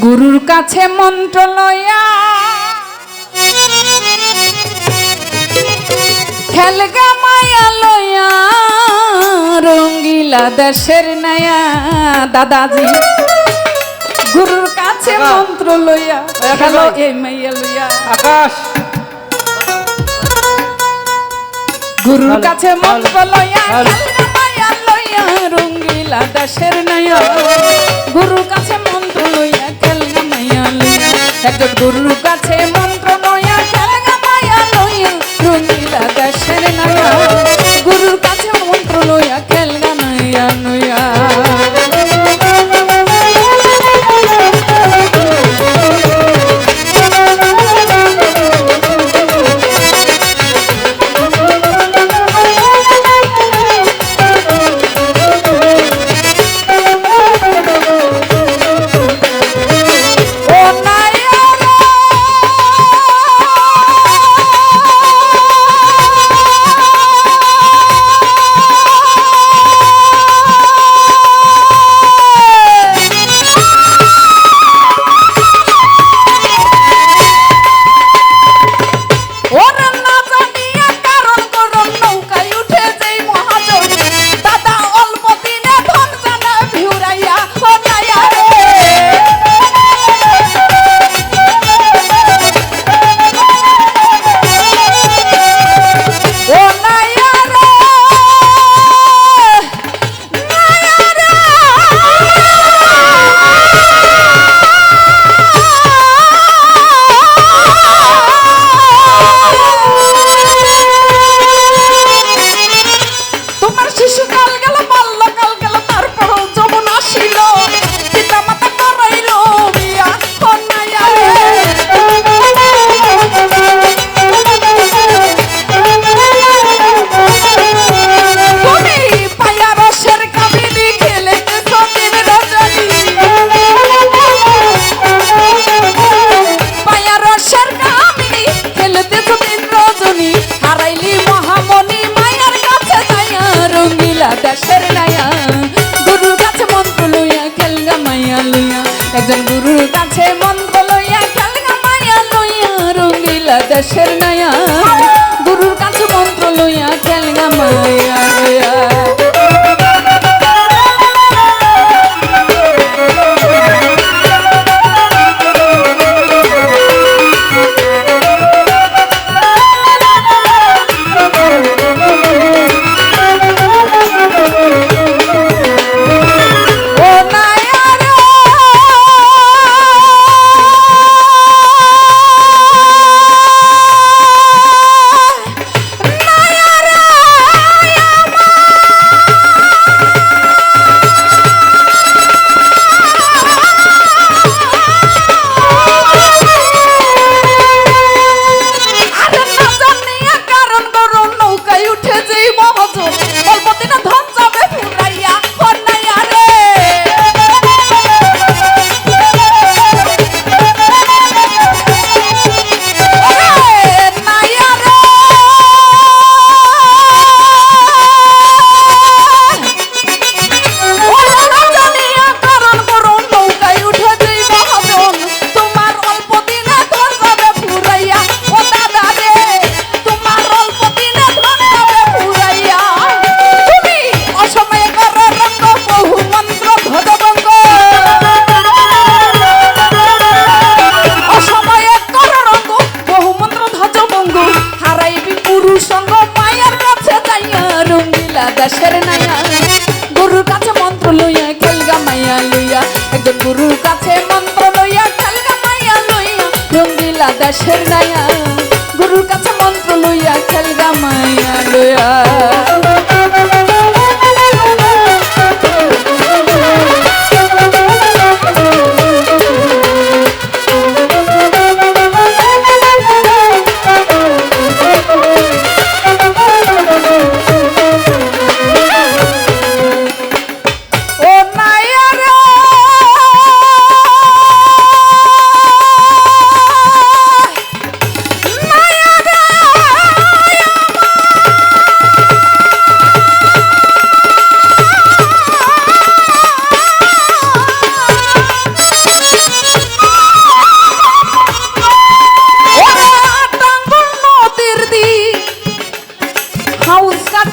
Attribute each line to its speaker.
Speaker 1: গুরুর কাছে মন্ত্র লয়া খেলগা মায়া লয়া রঙ্গিলা দেশের নয়া দাদাজি। গুরুর কাছে মন্ত্র লইয়া খেলো এই মাইয়া লইয়া।
Speaker 2: আকাশ।
Speaker 1: গুরুর কাছে মন্ত্র লইয়া খেলগা মায়া লইয়া রঙ্গিলা দেশের নয়া। গুরুর কাছে একজন গুরুর কাছে মন্ত্র নয়া খেলা মায়া লইয়া রঙিলা গাছের নায়া গুরুর কাছে মন্ত্র নয়া খেলনা নয়া নয়া। একজন গুরুর কাছে মন্ত্র লইয়া, খেলগা মাইয়া লইয়া, রঙ্গিলা দেশের নায়া। গুরুর কাছে মন্ত্র লইয়া, খেলগা মাইয়া লইয়া। House da